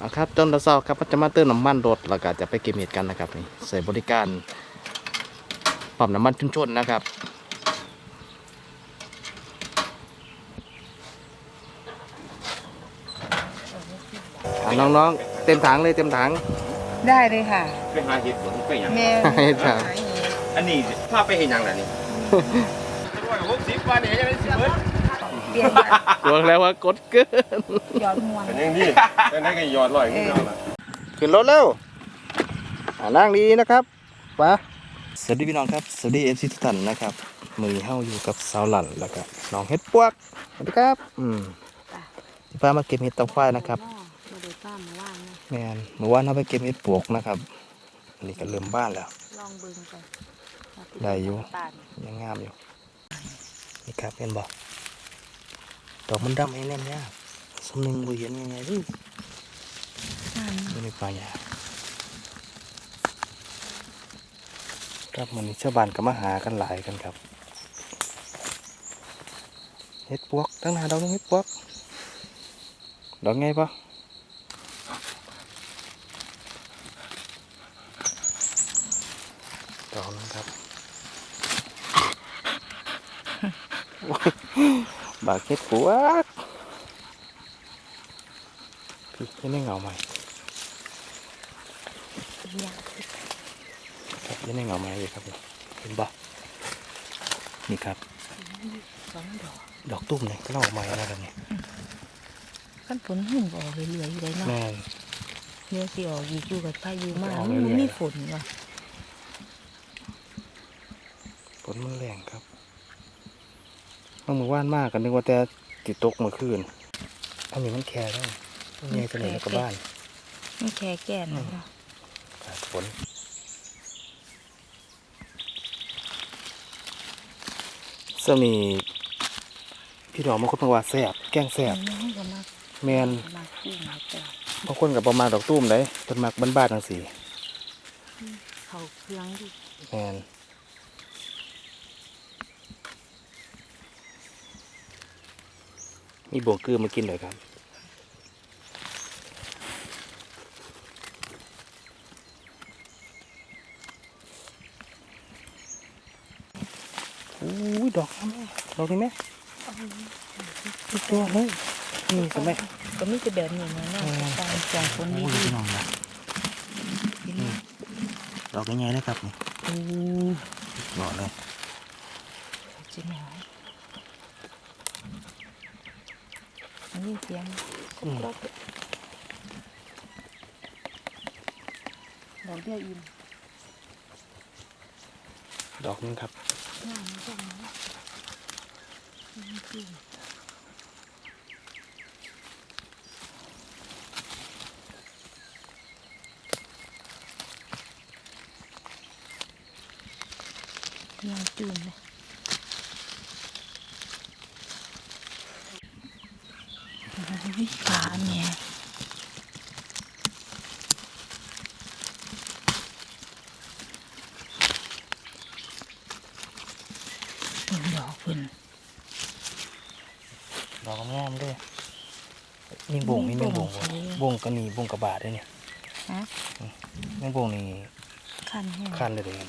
เอาครับจนเราเศร้าครับก็จะมาเติมน้ำมันรถแล้วก็จะไปเก็บเห็ดกันนะครับนี่ใส่บริการปั๊มน้ำมันชุมชนนะครับอะน้องๆเต็มถังเลยเต็มถังได้เลยค่ะไปหาเห็ดผลไปหยังแม่ให้ครับอันนี้พาไปเห็นยังล่ะนี่ร้อยหกสิบวันนี้ยังได้สิบเบิด เปลี่ยนบอกแล้วว่ากดเกินย้อนมวนเป็นยังดีเป็นได้ก็ยอดร้อยขึ้นแล้วล่ะขึ้นรถเร็วอ่านั่งดีๆนะครับไปะสวัสดีพี่น้องครับ สวัสดีเอฟซีทุกท่านนะครับ มือนี้เฮาอยู่กับสาวหลั่นแล้วก็น้องเฮ็ดปวกสวัสดีครับ อืมสิพามาเก็บเห็ดตับควายนะครับมาดูป้ามาว่างนะแมนเมื่อวานเราไปเก็บเห็ดปวกนะครับอันนี้ก็เริ่มบ้านแล้ว ลองเบิ่งกันได้อยู่ตาลยังงามอยู่ นี่ครับเห็นบอก ดอกมันดำให้แน่นยากสมนึงบ่เห็นยังไงดิงามอยู่ในป่าหญ้าครับมันนี้ชาวบ้านก็มาหากันหลายกันครับเห็ดปวกตั้งหนาดอกนึงเห็ดปวกดอกไงปะดอกนึงครับ โอ้ย บากเห็ดปวกพี่ไม่ได้เหงาใหม่ครับยังได้เหงาใหม่อยู่ครับเห็นปะนี่ครับสองดอกดอกตุ้มเนี่ยก็ต้องออกมาแล้วกันเนี่ยขั้นฝนหุ่นออกเรื่อยๆเลยเนาะแม่นเนื้อสิออกอยู่อยู่กับพายุมาออกมัเรื่อยๆนมีฝนว่ะฝนมันแรงครับ เมื่อวานมากกันนึกว่าแต่ติดตกเมื่อคืนอันนี้มันแคร์แล้วมันใหญ่จะไหนแล้วก็บ้านมันแค่แก่นเนาะขาดฝนสมีพี่น้องบางคนบอกว่าแสบแกงแสบมันก็มากแมนมากขึ้นมาแต่บางคนกับประมาณดอกตุ้มเลยต้นมักบ้านๆทั้งสี่เขาเครื่องดิแมน มีบวงกือมากินเลยครับอู้ยดอกนะแม่ดอกนี่แม่ทุกตัวเลยนี่สมัยก็มีแต่แบบนี้นะเนาะอืมตามจองคนโอ้ดียดีพี่น้องนะกินเนาะดอกใหญ่ๆเลยครับนี่อู้ดอกเลยจิ๋หน่อยอั นนี้เสียงกรอบๆดอกเดียวอิ่มดอกนึงครับงามจังเลยยางจุ่มเลยโอ้ยปลาเนี่ยเพิ่นดอกเพิ่นดอกงามด้วยมีบ่งมีแมงบ่งมีบ่งใช่ไหมบ่งก็นี่บ่งกระบาดด้วยเนี่ยฮะแมงบ่งนี่คันแห้งคันเลยเลยครับ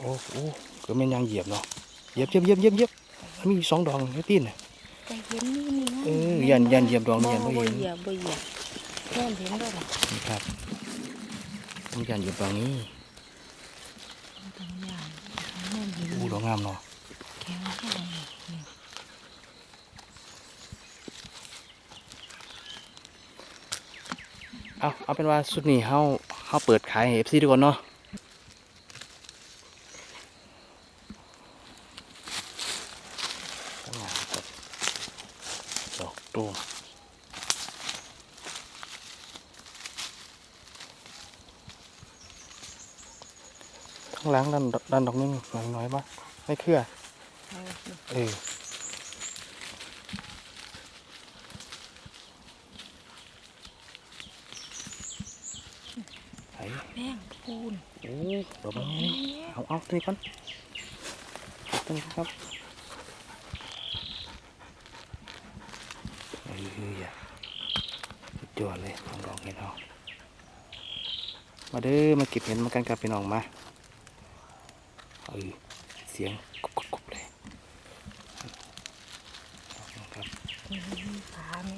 โอ้โหก็แม่นยางเหยียบเนาะเหยียบเหยียบเหยียบเหยียบเหยียบมันมีสองดอกไอ้ตีนน่ะแต่เห็นนี่นี่นะเออยันยันเหยียบดอกนี่ยันบ่บ่เห็นเหยียบบ่เหยียบแค่เห็นได้หรอนี่ครับต้องยันเหยียบดอกนี้ต้องย่านแม่นเห็นอู้ดอกงามเนาะแข็งแห้งนี่เอาเอาเป็นว่าสุดนี้เฮาเฮาเปิดขายให้ FC ทุกคนเนาะ งามครับดอกตูมข้างหลังดันดันดอกนึงหน่อยน้อยปะไม่เครือเอาสิเออไอ้แป้งปูนโอ้ดอกนี้เอาเอาตัวนี้ก่อนตัวนี้ครับ คืออย่า สุดยอดเลยลองลองเห็นเอามาเด้อมาเก็บเห็นมากันกับพี่น้องมาเออเสียงกรุบกรุบเลยครับมีขาไหม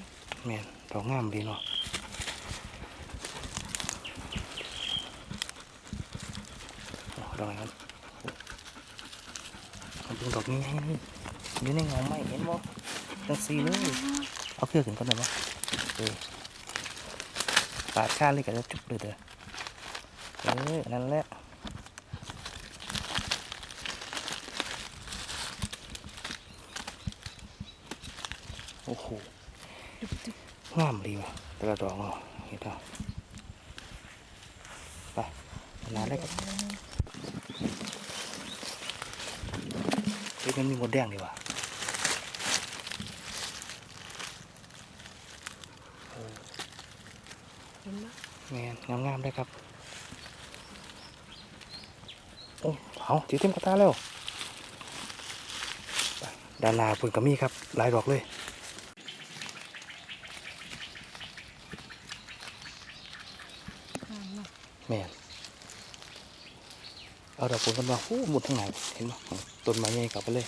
แม่นดอกงามดีเนาะเอาดอกอะไรครับเอาดึงดอกนี้ให้นี่อยู่ในเงาไม้เห็นบ่จังสีเลยเอาเครื่องขึ้นก่อนได้บ่เออ ปาดข้าเลยก็จะจุกเลยเด้อเออนั่นแหละโอ้โหงามดีว่ะแต่ละดอกเนาะเห็นป่ะไปนานเลยครับเฮ้ยมันมีหมดแดงดีว่ะ เห็นไหม แมนงามงามๆเลยครับ โอ้เอาจีเต็มกระตาแล้วไปด้านหน้าเพิ่นก็มีครับหลายดอกเลยงามเนาะแม่นเอาดอกผลกันมาหูหมดทั้งไหนเห็นไหมต้นไม้ใหญ่กลับไปเลย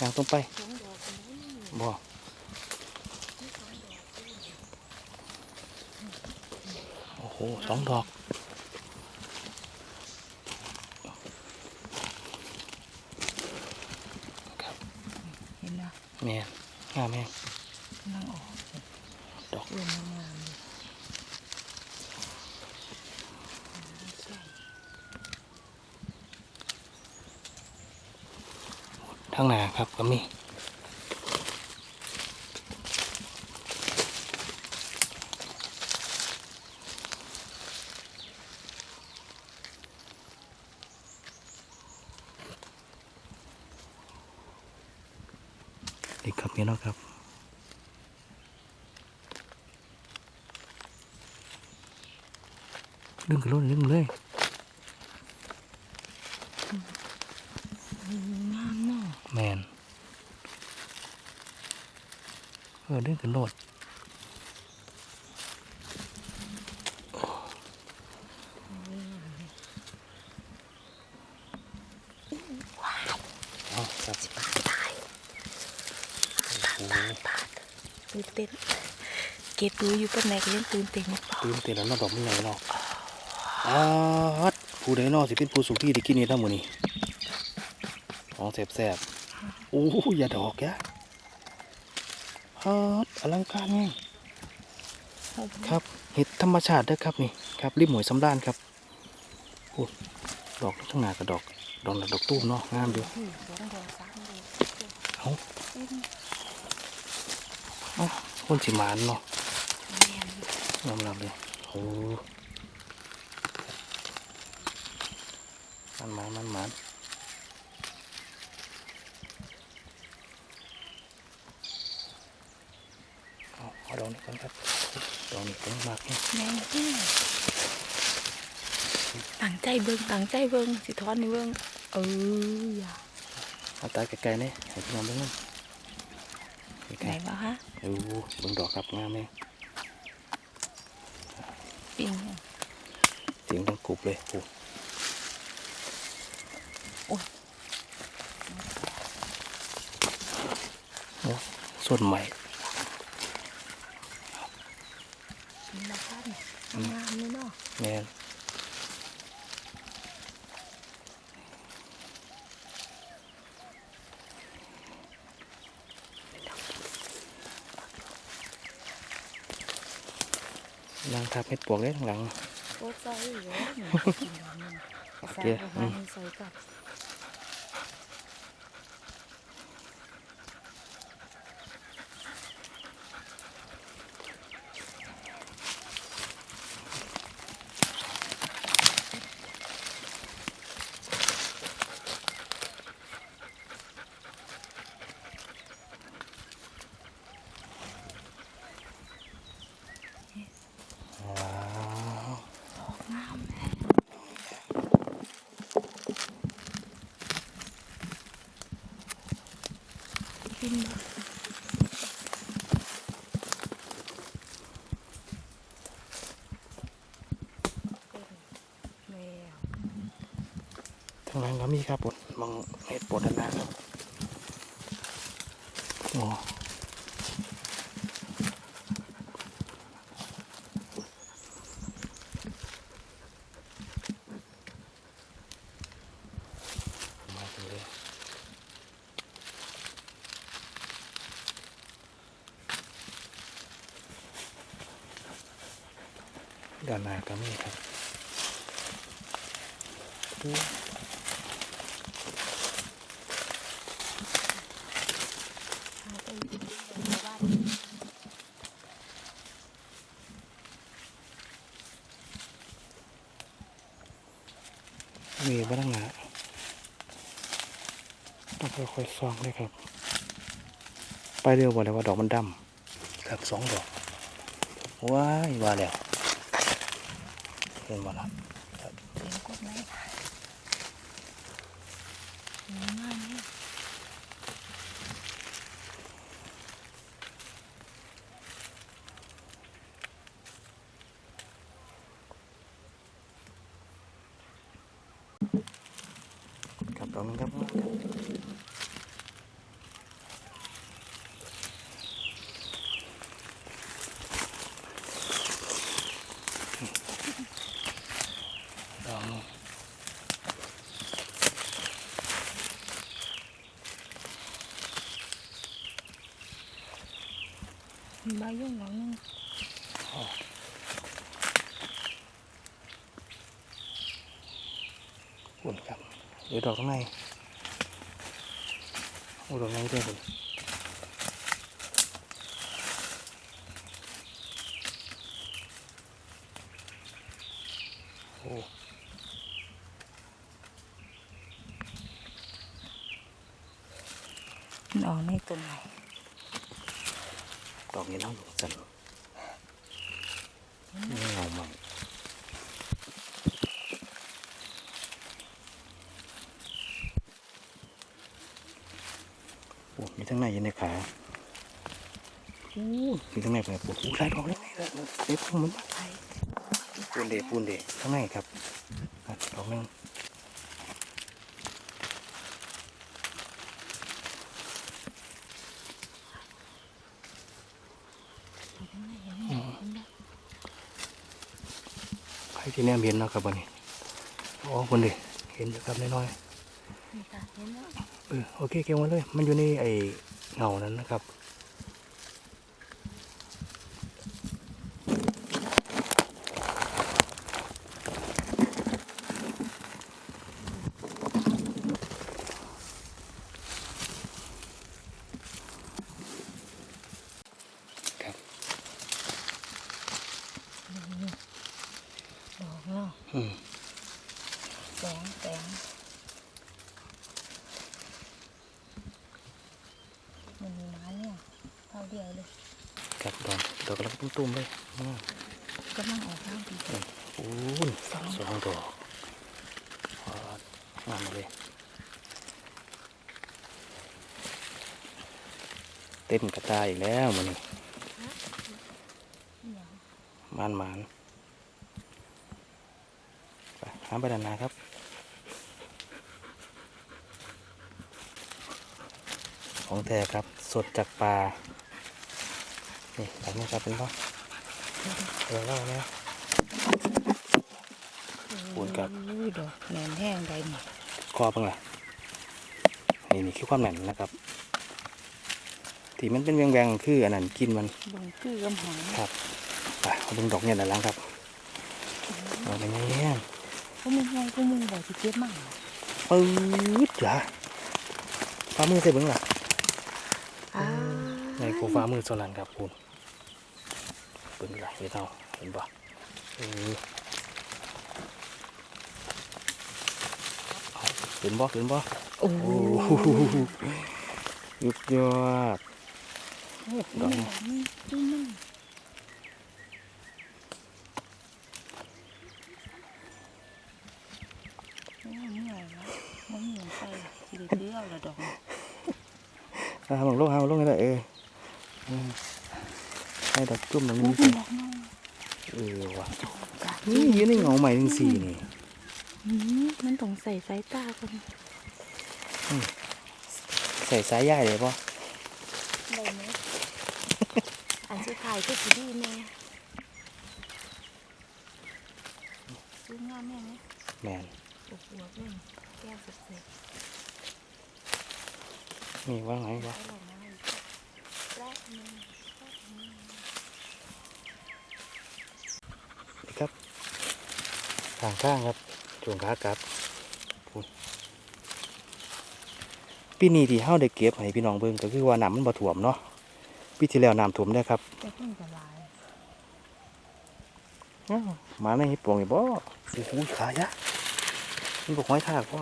ยางต้นไปสองดอกกันเลยบ่โอ้โหสองดอก ครับเห็นไหมแม่นงามแม่งกำลังออกดอกรวมงามเลยใช่ทั้งหนาครับก็มีนี่ครับนี่เนาะครับ ดึงขึ้นรถดึงเลยงามเนาะแมนเออดึงขึ้นรถเอาครับปาดตายปาดปาดปาดตื่นเต้นเก็บดูอยู่ปันไหนก็ยังตื่นเต้นอยู่เปล่า ตื่นเต้นแล้วเนาะดอกมันใหญ่เนาะ อาดผู้ใดเนาะสิเป็นผู้สุขที่ได้กินนี่ทั้งหมดนี่ของแสบๆโอ้ยอย่าดอกแกฮัดอลังการไงครับเห็ดธรรมชาติเด้อครับนี่ครับริมหวยสำราญครับโอ้ดอกทั้งหนากับดอกดอกหนักดอกตุ้มเนาะงามอยู่อืมสองดอกสามดอกเอาเต็มเอาคนสิหมานเนาะแม่นยอมรับเลยโอ้ มันหมานมันหมานเอาเอาดอกนี้ก่อนครับดอกนี้ต้องมากเนี่ยแม่นที่ตั้งใจเบิ่งตั้งใจเบิ่งสิทอนนี่เบิ่งเอออย่าเอาตาไกลๆเนี่ยให้พี่น้องเบิ่งมันไกไหนลวะฮะๆโอ้เบิ่งดอกครับงามเลยปิงเนี่ยเสียงดังกรุบเลยโอ้โอ้ย โอ้ ส่วนใหม่มีราคาเนี่ยงามเลยเนาะแม่นนางทับเม็ดปวกเลยข้างหลังโอ้ใจอยู่เยอะเนี่ยกินดอกนึงโอใส่เคประอืมาม ณใส่กับ ว้าว งามเลยกินบ่ ทางหลังก็มีครับปดมองเห็ดปดด้านหน้าครับอ๋อมากันเลยด้านหน้าก็มีครับ มีบ้างนะต้องค่อยๆ ซองเลยครับ ไปเร็วกว่เลยว่าดอกมันดำครับสองดอกว้ายว่าแล้วเห็นบ่ล่ะเลี้ยงกบครับดอกนึงครับ มีใบยุ่งหลังนึงอุ่นครับเดี๋ยวดอกข้างในโอ้ดอกข้างในด้วยคุณโอ้ มันออกในต้นไหน ดอกนี้เล่าอยู่สันนี่เงาใหม่โอ้มี ทั้งในยู่ในขาอู้มีทั้งในไปปวดอู้หลายดอกเลยเด็กพุ่งมันมาปูนเดปูนเดทั้งในครับดอกนึงใครที่แนมเห็นนะครับวันนี้โอ้คนเดิเห็นอยู่ครับน้อย มีตาเห็นแล้วเออโอเคเก็บไว้เลย มันอยู่ในไอเงานั้นนะครับ ดอกเนาะ อืม แสงแสงมันมีน้ำเนี่ย เท่าเดียวเลยครับดอกดอกกำลังตุ้มๆเลยอืมก็มั่งออกข้างดีโอ้ยสองสองดอกอ่างามเลยเต้นกระต่ายอีกแล้วมันนี่อย่างมานมานไปหาไปดานนาครับของแท้ครับ สดจากป่า นี่แบบนี้ครับเป็นป่ะเออเล่าเนี่ยปูนกับอุ้ยดอกแหนมแห้งใดหมดคอเพิ่งล่ะนี่นี่คือความแหน่นนะครับ ที่มันเป็นแวงๆคืออันนั้นกินมันบงคือกำหอมครับไปเอาดึงดอกเนี่ยนะล้างครับเอาไปเงี้ยพวกมึงไงพวกมึงบอกที่เก็บมั่งปื๊ดจ้ะฟ้ามือใส่เบิ้งล่ะอ่าในกูฟ้ามือโซลันครับคุณ เบิ้งล่ะเท่าเห็นปะเห็นบ่เห็นบ่โอ้โหยุดยอดดอกนี่จุ้มมันโอ้ยเหนื่อยแล้วมันเหนื่อยไปทีเดียวละดอกนี่ อ่าลงลงเอาลงให้ได้เอออืมให้ดอก จุ่มตรงโอ้นี้เป็สินดอกน้อยเออว่ะจ้ะนี่ยืนในเงาใหม่ถึงสี่นี่อืมมันต้องใส่สายตาคนใส่สายใยเลยป่ะได้ไหมอันสุดท้ายก็สิดีแม่ซื้องามแม่ไหมแมนอวบๆเลยแก้วสุดมีว่าไงๆวะอร่อยมากแรกนึง นี่ครับ ทางข้างครับช่วงขากลับพูดปีนี้ที่เฮาได้เก็บให้พี่น้องเบิ่งก็คือว่าน้ำมันบ่ท่วมเนาะปีที่แล้วน้ำท่วมได้ครับจะเพิ่งจะลายอ้าวมาในเฮ็ดปวงนี่บ่โอ้โหขายะมันบ่ห้อยทากพ่อ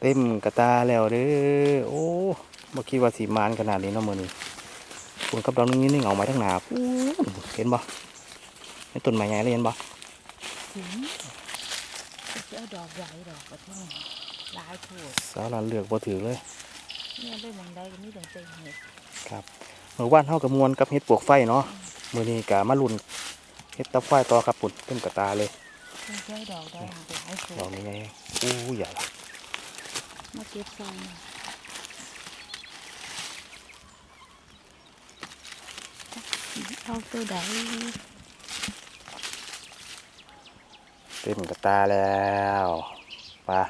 เต็มกระตาแล้วเด้อโอ้ บ่คิดว่าสิมานขนาดนี้เนาะมื้อนี้คุณกับดอกนี้นี่เอามาทั้งหนาพู้นเห็นบ่ในต้นไม้ใหญ่เลยเห็นบ่ถึงจะเอาดอกใหญ่ดอกกระท่องลายโผดสาวหลานเลือกบ่ถือเลยเนี่ยได้หมองใดก็มีแต่เต็มเห็ดครับเมื่อวานเฮากับมวนกับเฮ็ดปวกไฟเนาะมื้อนี้ก็มาลุ้นเฮ็ดตับไฟต่อครับปุ่นเต็มกระตาเลยต้องใช้ดอกได้หลายโผดอกดนี้ไงอู้ใหญ่ละมาเก็บซอ เอาตัวใดเต็มกระตาแล้วไปะ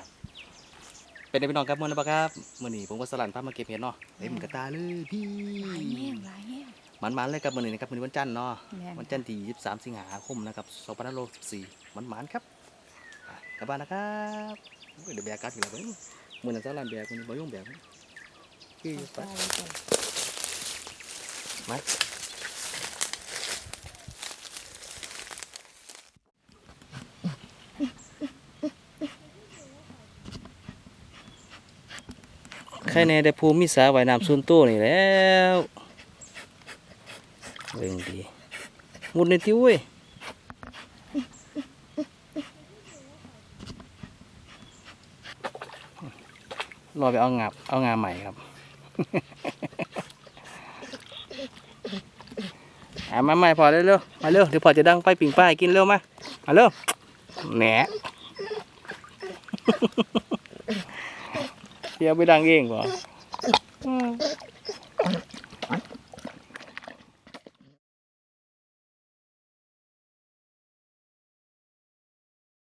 เป็นไงพี่น้องครับมื้อนี้บ่ครับมื้อนี้ผมก็สลันพามาเก็บเห็ดเนาะเต็มกระตาเลยพี่หลายแห้งหลายแห้งมันๆเลยครับมื้อนี้นะครับมื้อนี้วันจันทร์เนาะแม่นวันจันทร์ที่23 สิงหาคมนะครับ2564มันๆครับไปกลับบ้านนะครับโอ้ยเดี๋ยวแบกกัดอีกแล้วเบิ่งมื้อนั้นสลันแบกมื้อนี้บ่ยงแบกคือไปเอาไปเลยจ้ะมา ใครในได้ภูมิสาว่ายน้ำส่วนตัวนี่แล้วเบิ่งดีมุดในติ้วเว้ยรอไปเอางาบเอางาใหม่ครับอะมาใหม่พอเร็วๆมาเร็วเดี๋ยวพอจะดังไปปิ่งป้ายกินเร็วมามาเร็วแหน เดี๋ยไปดังเองก่อน